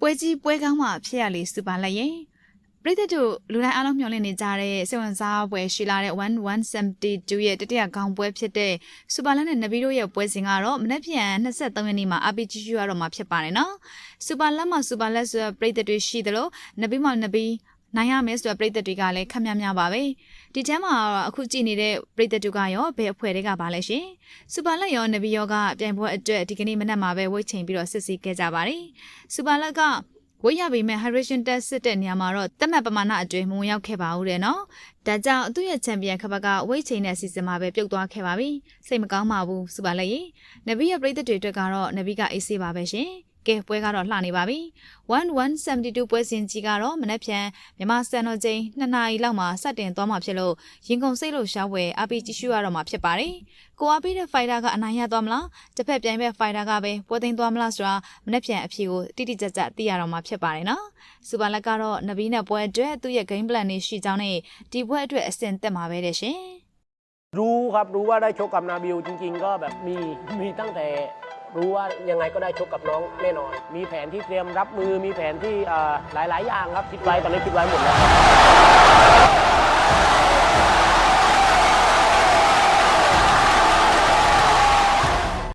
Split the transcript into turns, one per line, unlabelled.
ပွဲကြီးပွဲကောင်းမှဖြစ်ရလေစူပါလက်ရင်ပရိသတ်တို့လူတိုင်းအားလုံးမျှော်လင့်နေကြတဲ့စိတ်ဝင်စားပွဲရှိလာတဲ့1172ရဲ့တတိယခေါင်းပွဲဖြစ်တဲ့စူပါလက်နဲ့နဘီတို့ရဲ့ပွဲစဉ်ကတော့မနေ့ပြန်23ရက်နေ့မှာ RPG ရတော့မှာဖြစ်ပါတယ်နော်စူပါလက်မှာစူပါလက်ဆိုတဲ့ပရိသတ်တွေရှိသလိုနဘီမှာနဘီ နိုင်ရမယ်ဆိုတဲ့ပရိသတ်တွေကလည်းခက်များများပါပဲဒီထဲမှာတော့အခုကြည့်နေတဲ့ပရိသတ်တို့ကရောဘယ်အဖွဲ့တွေကပါလဲရှင်စူပါလက်ရောနဘီရောကပြိုင်ပွဲအတွက်ဒီကနေ့မနက်မှာပဲဝိတ်ချိန်ပြီးတော့စစ်ဆေးခဲ့ကြပါတယ်စူပါလက်ကဝိတ်ရပေမဲ့ hydration test စစ်တဲ့နေရာမှာတော့တက်မှတ်ပမာဏအတွင်းမဝင်ရောက်ခဲ့ပါဘူးတဲ့နော်ဒါကြောင့်သူ့ရဲ့ချန်ပီယံခပတ်ကဝိတ်ချိန်တဲ့စီစဉ်မှာပဲပြုတ်သွားခဲ့ပါပြီစိတ်မကောင်းပါဘူးစူပါလက်ရေနဘီရဲ့ပရိသတ်တွေအတွက်ကတော့နဘီကအေးဆေးပါပဲရှင် ကဲပွဲကတော့လှနေပါပြီ1172ပွဲစဉ်ကြီးကတော့မနေ့ဖြန်မြန်မာစံတော်ချိန်2နာရီလောက်မှာစတင်သွားမှာဖြစ်လို့ရင်ကုန်စိတ်လို့ရှားဝယ် RPG ရှုရတော့မှာဖြစ်ပါတယ်ကိုအားပေးတဲ့ fighter ကအနိုင်ရသွားမလားတစ်ဖက်ပြိုင်ဘက် fighter ကပဲပွဲသိမ်းသွားမလားဆိုတာမနေ့ဖြန်အဖြေကိုတိတိကျကျသိရတော့မှာဖြစ်ပါတယ်နော်စူပါလက်ကတော့နဘီနဲ့ပွဲအတွက်သူ့ရဲ့ game plan တွေရှိကြောင်းနဲ့ဒီပွဲအတွက်အဆင်သက်မှာပဲတဲ့ရှင်
รู้ครับรู้ว่าได้ชกกับนาบิวจริง ๆ ก็แบบมีมีตั้งแต่ รู้ว่ายังไงก็ได้ชกกับน้องแน่นอน มีแผนที่เตรียมรับมือมีแผนที่อ่อหลาย ๆ อย่างครับคิดไว้ตอนนี้คิดไว้หมดแล้ว